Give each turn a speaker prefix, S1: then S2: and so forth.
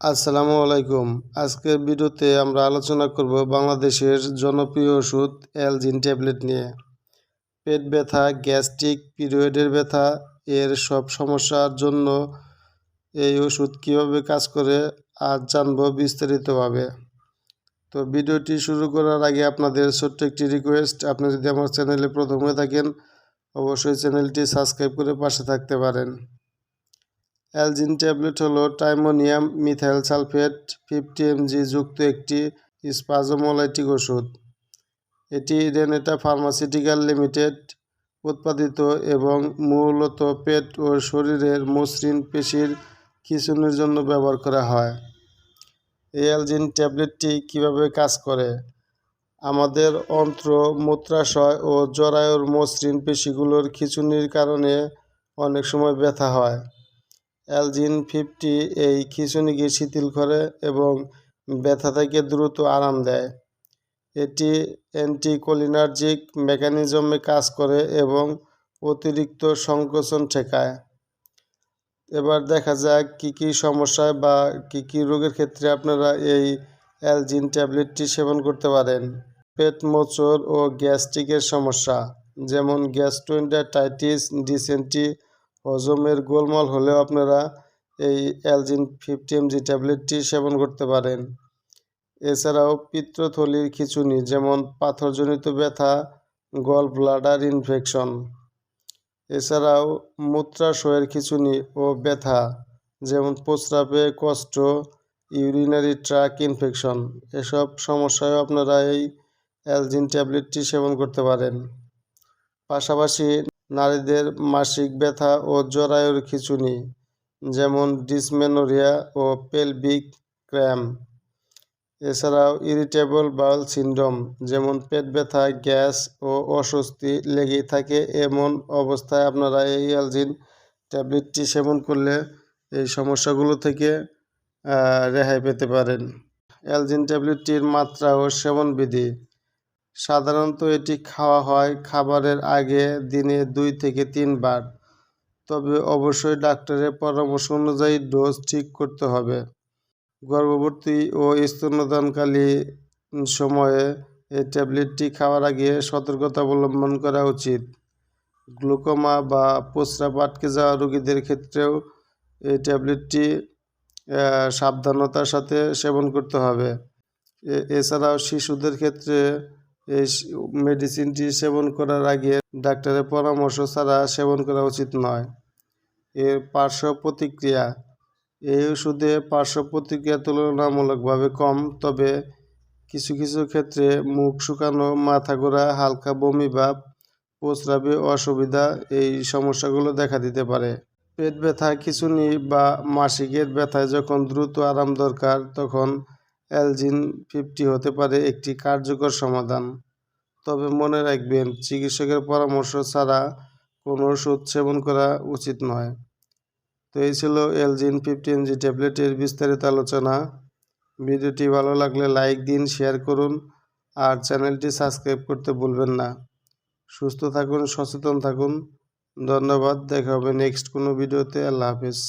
S1: আসসালামু আলাইকুম। আজকের ভিডিওতে আমরা আলোচনা করব বাংলাদেশের জনপ্রিয় ওষুধ অ্যালজিন ট্যাবলেট নিয়ে। পেট ব্যথা, গ্যাস্ট্রিক পিরিয়ডের ব্যথা, এর সব সমস্যার জন্য এই ওষুধ কীভাবে কাজ করে, আজ জানব বিস্তারিতভাবে। তো ভিডিওটি শুরু করার আগে আপনাদের ছোট্ট একটি রিকোয়েস্ট আপনি যদি আমার চ্যানেলে প্রথম হয়ে থাকেন, অবশ্যই চ্যানেলটি সাবস্ক্রাইব করে পাশে থাকতে পারেন। অ্যালজিন ট্যাবলেট হলো timonium methyl sulphate fifty MG যুক্ত একটি স্পাজোমোলাইটিক ওষুধ। এটি রেনেটা ফার্মাসিউটিক্যাল লিমিটেড উৎপাদিত এবং মূলত পেট ও শরীরের মসৃণ পেশির খিঁচুনির জন্য ব্যবহার করা হয়। এই অ্যালজিন ট্যাবলেটটি কীভাবে কাজ করে? আমাদের অন্ত্র, মূত্রাশয় ও জরায়ুর মসৃণ পেশিগুলোর খিঁচুনির কারণে অনেক সময় ব্যথা হয়। অ্যালজিন ফিফটি এই খিঁচুনিকে শিথিল করে এবং ব্যথা থেকে দ্রুত আরাম দেয়। এটি অ্যান্টিকোলিনার্জিক মেকানিজমে কাজ করে এবং অতিরিক্ত সংকোচন ঠেকায়। এবার দেখা যাক কী কী সমস্যায় বা কী কী রোগের ক্ষেত্রে আপনারা এই অ্যালজিন ট্যাবলেটটি সেবন করতে পারেন। পেট মোচড় ও গ্যাস্ট্রিকের সমস্যা, যেমন গ্যাস্ট্রোইন্টারটাইটিস ডিসেন্টি হজমের গোলমাল হলেও আপনারা এই অ্যালজিন ফিফটি এমজি ট্যাবলেটটি সেবন করতে পারেন। এছাড়াও পিত্তথলির খিচুনি যেমন পাথরজনিত ব্যথা গল ব্লাডার ইনফেকশন। এছাড়াও মূত্রাশয়ের খিচুনি ও ব্যথা, যেমন প্রস্রাবে কষ্ট, ইউরিনারি ট্রাক ইনফেকশন। এসব সমস্যায় আপনারা এই অ্যালজিন ট্যাবলেটটি সেবন করতে পারেন। পাশাপাশি নারীদের মাসিক ব্যথা ও জরায়ুর খিঁচুনি, যেমন ডিসমেনোরিয়া ও পেলভিক ক্র্যাম। এছাড়াও ইরিটেবল বাউল সিন্ড্রোম, যেমন পেট ব্যথা, গ্যাস ও অস্বস্তি লেগেই থাকে। এমন অবস্থায় আপনারা এই অ্যালজিন ট্যাবলেটটি সেবন করলে এই সমস্যাগুলো থেকে রেহাই পেতে পারেন। অ্যালজিন ট্যাবলেটটির মাত্রা ও সেবন বিধি সাধারণত এটি খাওয়া হয় খাবারের আগে দিনে দুই থেকে তিনবার। তবে অবশ্যই ডাক্তারের পরামর্শ অনুযায়ী ডোজ ঠিক করতে হবে। গর্ভবতী ও স্তন্যদানকালীন সময়ে এই ট্যাবলেটটি খাওয়ার আগে সতর্কতা অবলম্বন করা উচিত। গ্লুকোমা বা প্রস্রাব আটকে যাওয়া রোগীদের ক্ষেত্রেও এই ট্যাবলেটটি সাবধানতার সাথে সেবন করতে হবে। এছাড়াও শিশুদের ক্ষেত্রে এই মেডিসিনটি সেবন করার আগে ডাক্তারের পরামর্শ ছাড়া সেবন করা উচিত নয়। এর পার্শ্ব প্রতিক্রিয়া। এই ওষুধে পার্শ্ব প্রতিক্রিয়া তুলনামূলকভাবে কম, তবে কিছু কিছু ক্ষেত্রে মুখ শুকানো, মাথা ঘোরা, হালকা বমি ভাব, প্রস্রাবে অসুবিধা, এই সমস্যাগুলো দেখা দিতে পারে। পেট ব্যথা খিচুনি বা মাসিকের ব্যথায় যখন দ্রুত আরাম দরকার, তখন অ্যালজিন ফিফটি হতে পারে একটি কার্যকর সমাধান। তবে মনে রাখবেন, চিকিৎসকের পরামর্শ ছাড়া কোনো ওষুধ সেবন করা উচিত নয়। তো এই ছিল এলজিন ফিফটিন জি ট্যাবলেটের বিস্তারিত আলোচনা। ভিডিওটি ভালো লাগলে লাইক দিন, শেয়ার করুন আর চ্যানেলটি সাবস্ক্রাইব করতে ভুলবেন না। সুস্থ থাকুন, সচেতন থাকুন। ধন্যবাদ, দেখা হবে নেক্সট কোনো ভিডিওতে। আল্লাহ হাফিজ।